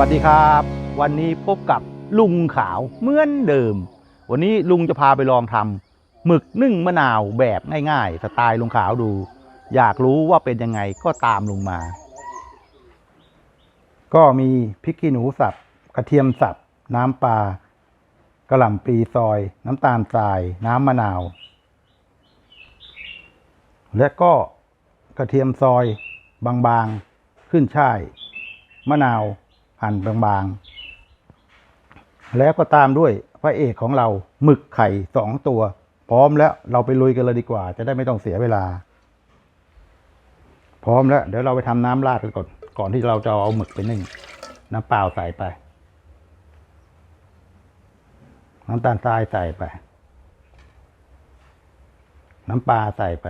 วัสดีครับ วันนี้พบกับลุงขาวเหมือนเดิม วันนี้ลุงจะพาไปลองทำหมึกนึ่งมะนาวแบบง่ายๆ สไตล์ลุงขาวดู อยากรู้ว่าเป็นยังไงก็ตามลุงมา ก็มีพริกขี้หนูสับ กระเทียมสับ น้ำปลากระหล่ำปลีซอย น้ำตาลทราย น้ำมะนาว และก็กระเทียมซอยบางๆ ขึ้นช่าย มะนาว หั่นบางๆ แล้วก็ตามด้วยพระเอกของเราหมึกไข่สองตัว พร้อมแล้วเราไปลุยกันเลยดีกว่า จะได้ไม่ต้องเสียเวลา พร้อมแล้ว เดี๋ยวเราไปทำน้ำราดกันก่อนก่อนที่เราจะเอาหมึกไปนึ่งน้ำเปล่าใส่ไป น้ำตาลทรายใส่ไป น้ำปลาใส่ไป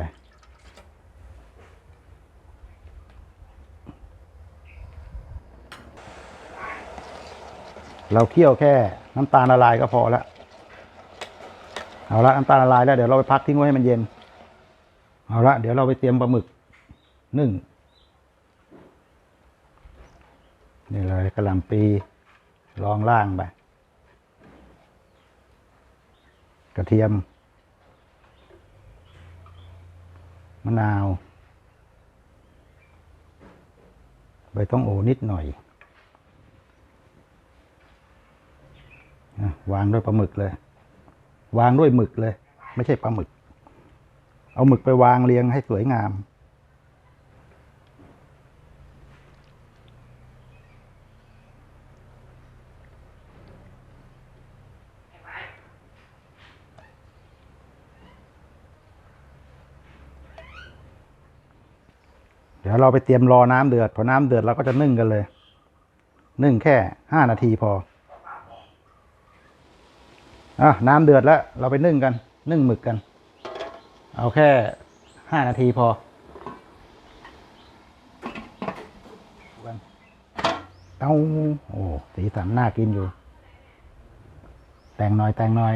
เราเคี่ยวแค่น้ำตาลละลายก็พอแล้วเอาละน้ำตาลละลายแล้วเดี๋ยวเราไปพักทิ้งไว้ให้มันเย็น เอาละเดี๋ยวเราไปเตรียมปลาหมึกนึ่งนี่เลยกระหล่ำปีรองล่างไปกระเทียม มะนาวใบต้องโอนิดหน่อย นะ วางด้วยปลาหมึกเลย วางด้วยหมึกเลย ไม่ใช่ปลาหมึก เอาหมึกไปวางเรียงให้สวยงาม เดี๋ยวเราไปเตรียมรอน้ำเดือด พอน้ำเดือดเราก็จะนึ่งกันเลย นึ่งแค่ห้านาทีพอ อะน้ำเดือดแล้ว เราไปนึ่งกัน นึ่งหมึกกัน เอาแค่ห้านาทีพอเอาโอ้สีสันน่ากินอยู่ แต่งหน่อยแต่งหน่อย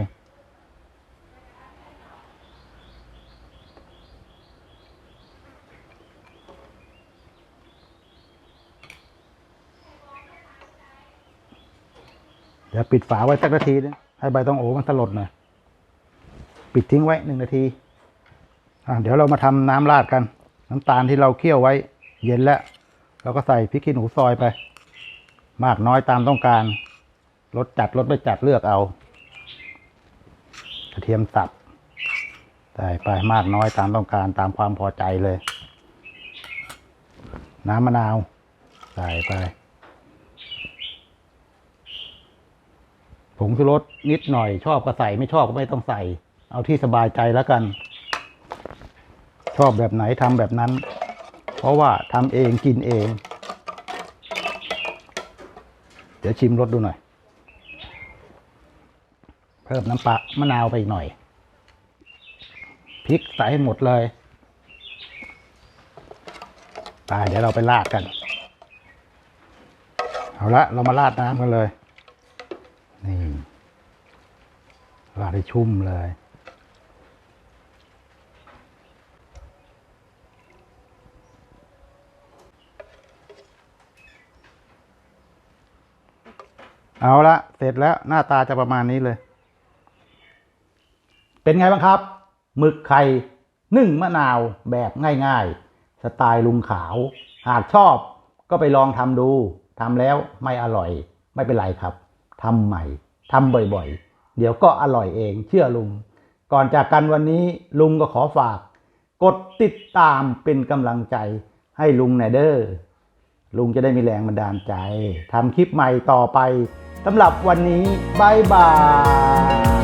เดี๋ยวปิดฝาไว้สักนาทีนึง ให้ใบตองโอมันสลดหน่อย ปิดทิ้งไว้หนึ่งนาที เดี๋ยวเรามาทำน้ำราดกัน น้ำตาลที่เราเคี่ยวไว้ เย็นแล้วเราก็ใส่พริกขี้หนูซอยไป มากน้อยตามต้องการรสจัดรสไม่จัดเลือกเอา กระเทียมสับใส่ไปมากน้อยตามต้องการตามความพอใจเลย น้ำมะนาว ใส่ไป ผงชูรสนิดหน่อย ชอบก็ใส่ไม่ชอบก็ไม่ต้องใส่ เอาที่สบายใจแล้วกัน ชอบแบบไหนทำแบบนั้น เพราะว่าทำเองกินเอง เดี๋ยวชิมรสดูหน่อย เพิ่มน้ำปลามะนาวไปอีกหน่อยพริกใส่ให้หมดเลยไปเดี๋ยวเราไปราดกัน เอาละเรามาราดน้ำกันเลย นี่ ราดให้ชุ่มเลย เอาละเสร็จแล้วหน้าตาจะประมาณนี้เลย เป็นไงบ้างครับหมึกไข่นึ่งมะนาวแบบง่ายๆ สไตล์ลุงขาว หากชอบก็ไปลองทำดูทำแล้วไม่อร่อย ไม่เป็นไรครับทำใหม่ทำบ่อยๆ เดี๋ยวก็อร่อยเองเชื่อลุง ก่อนจากกันวันนี้ลุงก็ขอฝาก กดติดตามเป็นกำลังใจให้ลุงหนเดอร์ลุงจะได้มีแรงบันดาลใจทำคลิปใหม่ต่อไปสำหรับวันนี้บายบาย